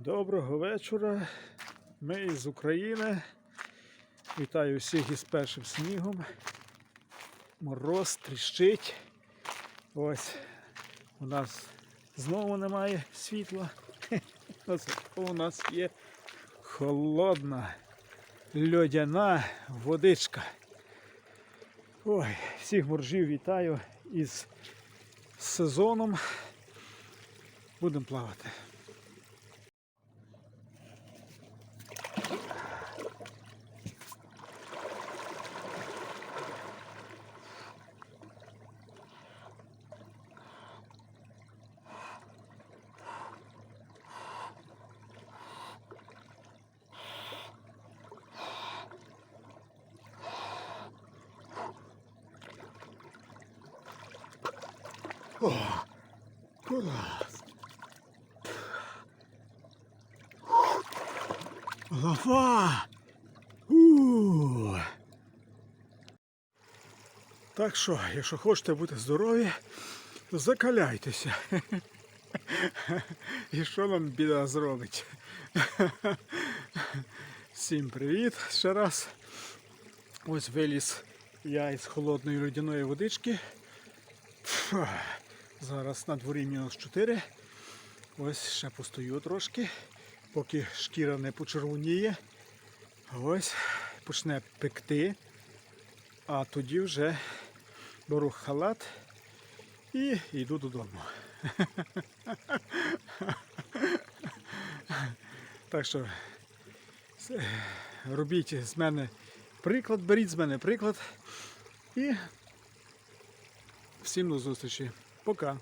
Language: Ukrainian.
Доброго вечора. Ми із України. Вітаю всіх із першим снігом. Мороз тріщить. Ось у нас знову немає світла. У нас є холодна льодяна водичка. Ой, всіх моржів вітаю із сезоном. Будемо плавати. О, клас. Лафа. У. Так що, якщо хочете бути здорові, то закаляйтеся. І що нам біда зробить? Всім привіт ще раз. Ось виліз я із холодної льодяної водички. Фу. Зараз на дворі мінус 4. Ось ще постою трошки, поки шкіра не почервоніє. Ось почне пекти. А тоді вже беру халат і йду додому. Так що робіть з мене приклад, беріть з мене приклад і всім до зустрічі. Пока.